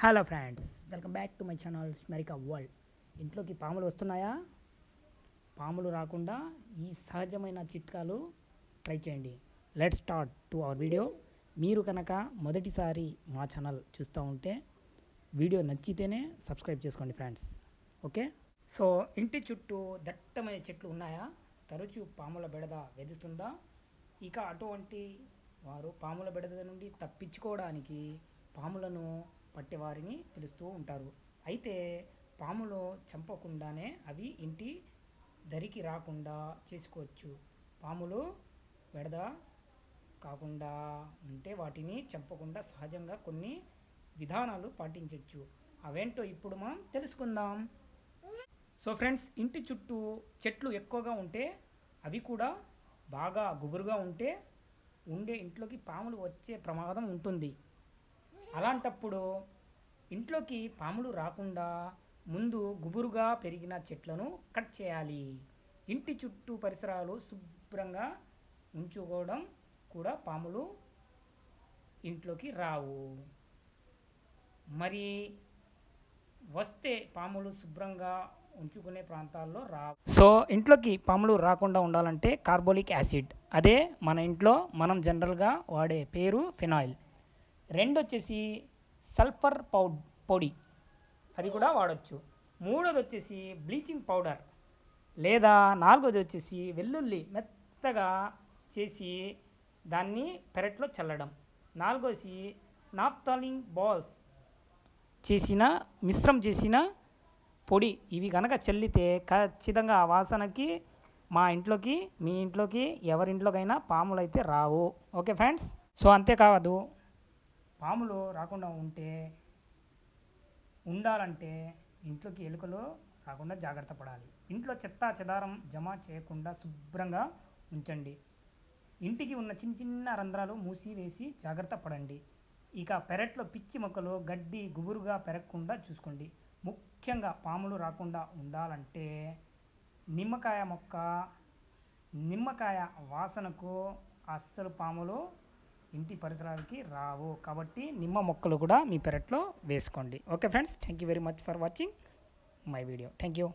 Hello friends welcome back to my channel స్మెరికా world ఇంట్లోకి పాములు వస్తున్నాయా? పాములు రాకుండా ఈ సహజమైన చిట్కాలు ట్రై చేయండి. Let start to our video మీరు కనుక మొదటిసారి మా ఛానల్ చూస్తూ ఉంటే వీడియో నచ్చితేనే సబ్స్క్రైబ్ చేసుకోండి ఫ్రెండ్స్ ఓకే సో ఇంటి చుట్టూ దట్టమైన చెట్లు ఉన్నాయా? తరచూ పాముల బెడద వెదుస్తుందా? ఇక అటువంటి వారు పాముల బెడద నుండి తప్పించుకోవడానికి పాములను పట్టేవారిని పిలుస్తూ ఉంటారు. అయితే పాములు చంపకుండానే అవి ఇంటి దరికి రాకుండా చేసుకోవచ్చు. పాములు బెడద కాకుండా ఉంటే వాటిని చంపకుండా సహజంగా కొన్ని విధానాలు పాటించవచ్చు అవేంటో ఇప్పుడు మనం తెలుసుకుందాం. సో ఫ్రెండ్స్ ఇంటి చుట్టూ చెట్లు ఎక్కువగా ఉంటే అవి కూడా బాగా గుబురుగా ఉంటే ఉండే ఇంట్లోకి పాములు వచ్చే ప్రమాదం ఉంటుంది. అలాంటప్పుడు ఇంట్లోకి పాములు రాకుండా ముందు గుబురుగా పెరిగిన చెట్లను కట్ చేయాలి. ఇంటి చుట్టూ పరిసరాలు శుభ్రంగా ఉంచుకోవడం కూడా పాములు ఇంట్లోకి రావు. మరి వస్తే పాములు శుభ్రంగా ఉంచుకునే ప్రాంతాల్లో రా సో ఇంట్లోకి పాములు రాకుండా ఉండాలంటే కార్బోలిక్ యాసిడ్. అదే మన ఇంట్లో మనం జనరల్గా వాడే పేరు ఫినాయిల్. రెండు వచ్చేసి సల్ఫర్ పౌడ్ పొడి. అది కూడా వాడచ్చు. మూడోది వచ్చేసి బ్లీచింగ్ పౌడర్. లేదా నాలుగోది వచ్చేసి వెల్లుల్లి మెత్తగా చేసి దాన్ని పెరట్లో చల్లడం. నాలుగోసి నాప్తాలింగ్ బాల్స్ చేసిన మిశ్రం చేసిన పొడి. ఇవి కనుక చల్లితే ఖచ్చితంగా ఆ వాసనకి మా ఇంట్లోకి మీ ఇంట్లోకి ఎవరింట్లోకైనా పాములు అయితే రావు. Okay friends? సో అంతేకాదు పాములు రాకుండా ఉంటే ఉండాలంటే ఇంట్లోకి ఎలుకలు రాకుండా జాగ్రత్త పడాలి. ఇంట్లో చెత్త చెదారం జమ చేయకుండా శుభ్రంగా ఉంచండి. ఇంటికి ఉన్న చిన్న చిన్న రంధ్రాలు మూసివేసి జాగ్రత్త పడండి. ఇక పెరట్లో పిచ్చి మొక్కలు గడ్డి గుబురుగా పెరగకుండా చూసుకోండి. ముఖ్యంగా పాములు రాకుండా ఉండాలంటే నిమ్మకాయ మొక్క నిమ్మకాయ వాసనకు అస్సలు పాములు ఇంటి పరిసరాలకి రావు. కాబట్టి నిమ్మ మొక్కలు కూడా మీ పెరట్లో వేసుకోండి. Okay friends thank you very much for watching my video. Thank you